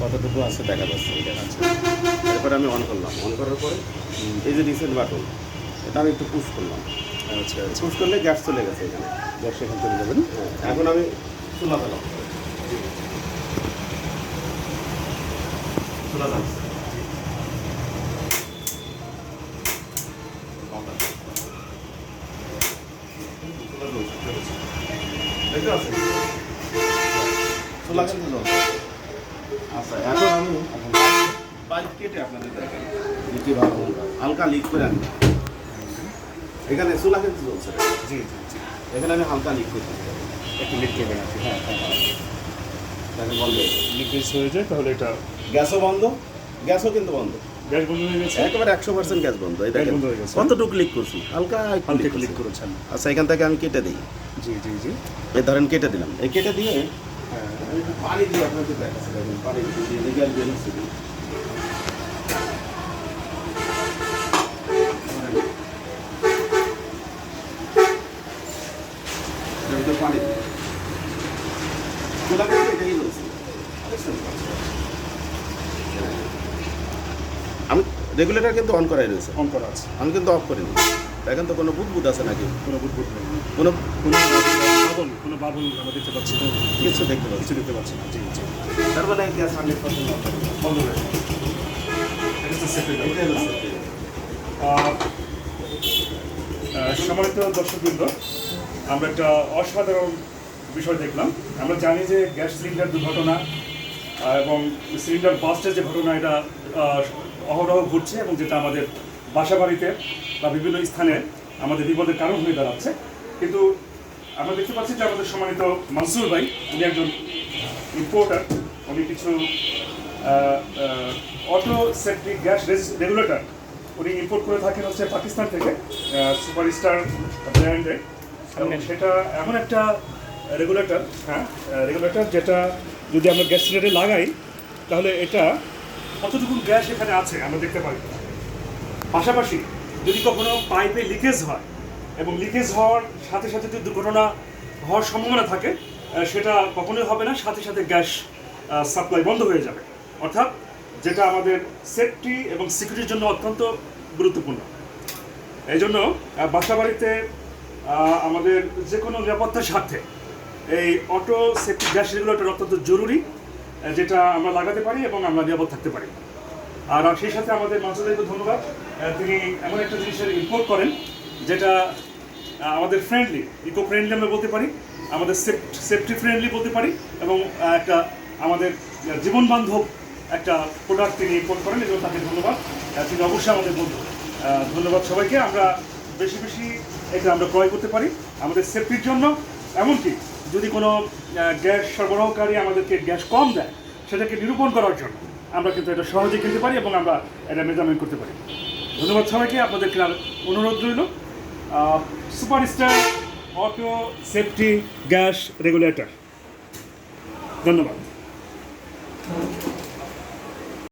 কতটুকু আছে দেখা যাচ্ছে এটা এরপরে আমি অন করলাম। অন করার পরে এই যে রিসেন্ট বাটন এটা আমি একটু পুশ করলাম। আচ্ছা আচ্ছা। পুশ করলে গ্যাস চলে গেছে এখানে। গ্যাস সেখান চলে যাবেন হ্যাঁ, এখন আমি চুলা দিলাম চুলা দিলাম দেখতে পাচ্ছেন চুলা কিন্তু জ্বলছে। আচ্ছা এখন আমি এখন পাইপ কেটে আপনাদের দেখাই ভালো হালকা লিক করে আনি এখানে চুলা কিন্তু চলছে জি জি জি। এখানে আমি হালকা লিক করছি। একটু লিক করবেন আপনি হ্যাঁ হ্যাঁ। তাকে বলবে লিকুইড হয়ে যায় তাহলে এটা গ্যাসও বন্ধ গ্যাসও কিন্তু বন্ধ। গ্যাস বন্ধ হয়ে গেছে? একেবারে একশো পার্সেন্ট গ্যাস বন্ধ বন্ধ হয়ে গেছে। কতটুকু লিক করছি? হালকা হালকা ক্লিক করেছেন। আচ্ছা এখান থেকে আমি কেটে দিই। জি জি জি। এই ধরেন কেটে দিলাম। এই কেটে দিয়ে হ্যাঁ। পানি দিয়ে আপনাকে দেখাচ্ছি পানি দিয়ে লিগাল বেরোচ্ছে দিই এটার ভিতরে পানি। দিই। এটাই বলছি আমি রেগুলেটর কিন্তু অন করাই রয়েছে। অন করা আছে। আমি কিন্তু অফ করিনি। দেখেন তো কোনো বুদবুদ আছে নাকি? কোনো বুটবুট নেই। কোনো কোনো বাবল কোনো বাবল আমরা দেখতে পাচ্ছি না। কিছু দেখতে পাচ্ছি কিছু দেখতে পাচ্ছি না। জি জি। তার মানে গ্যাস হান্ড্রেড পার্সেন্ট বন্ধ হয়ে সম্মানিত দর্শকবৃন্দ আমরা একটা অসাধারণ বিষয় দেখলাম। আমরা জানি যে গ্যাস সিলিন্ডার দুর্ঘটনা এবং সিলিন্ডার বাস্টের যে ঘটনা এটা অহরহ ঘটছে এবং যেটা আমাদের বাসা বাড়িতে বা বিভিন্ন স্থানে আমাদের বিপদের কারণ হয়ে দাঁড়াচ্ছে। কিন্তু আমরা দেখতে পাচ্ছি যে আমাদের সম্মানিত মনসুর ভাই উনি একজন ইম্পোর্টার উনি কিছু অটো সেফটি গ্যাস রেগুলেটর উনি ইম্পোর্ট করে থাকেন হচ্ছে পাকিস্তান থেকে সুপারস্টার ব্র্যান্ডে এবং সেটা এমন একটা রেগুলেটর হ্যাঁ রেগুলেটর যেটা যদি আমরা গ্যাস সিলিন্ডারে লাগাই তাহলে এটা কতটুকু গ্যাস এখানে আছে আমরা দেখতে পাই। পাশাপাশি যদি কখনো পাইপে লিকেজ হয় এবং লিকেজ হওয়ার সাথে সাথে যদি দুর্ঘটনা হওয়ার সম্ভাবনা থাকে সেটা কখনোই হবে না সাথে সাথে গ্যাস সাপ্লাই বন্ধ হয়ে যাবে। অর্থাৎ যেটা আমাদের সেফটি এবং সিকিউরিটির জন্য অত্যন্ত গুরুত্বপূর্ণ। এই জন্য আহ, বাসা বাড়িতে আমাদের যে কোনো নিরাপত্তার স্বার্থে এই অটো সেফটি গ্যাস রেগুলেটর অত্যন্ত জরুরি যেটা আমরা লাগাতে পারি এবং আমরা নিরাপদ থাকতে পারি। আর সেই সাথে আমাদের মাসুদাইকে ধন্যবাদ। তিনি এমন একটা জিনিসের ইম্পোর্ট করেন, যেটা আমাদের ফ্রেন্ডলি ইকো ফ্রেন্ডলি আমরা বলতে পারি, আমাদের সেফটি ফ্রেন্ডলি বলতে পারি এবং একটা আমাদের জীবন বান্ধব একটা প্রোডাক্ট তিনি ইম্পোর্ট করেন এবং তাকে ধন্যবাদ। তিনি অবশ্যই আমাদের বন্ধু। ধন্যবাদ সবাইকে। আমরা বেশি বেশি এটা আমরা ক্রয় করতে পারি আমাদের সেফটির জন্য, এমনকি যদি কোনো গ্যাস সরবরাহকারী আমাদেরকে গ্যাস কম দেয়, সেটাকে নিরূপণ করার জন্য আমরা কিন্তু এটা সহজে কিনতে পারি এবং আমরা এটা মেজারমেন্ট করতে পারি। ধন্যবাদ সবাইকে, আপনাদেরকে আর অনুরোধ রইল। Super star auto safety gas regulator. ধন্যবাদ।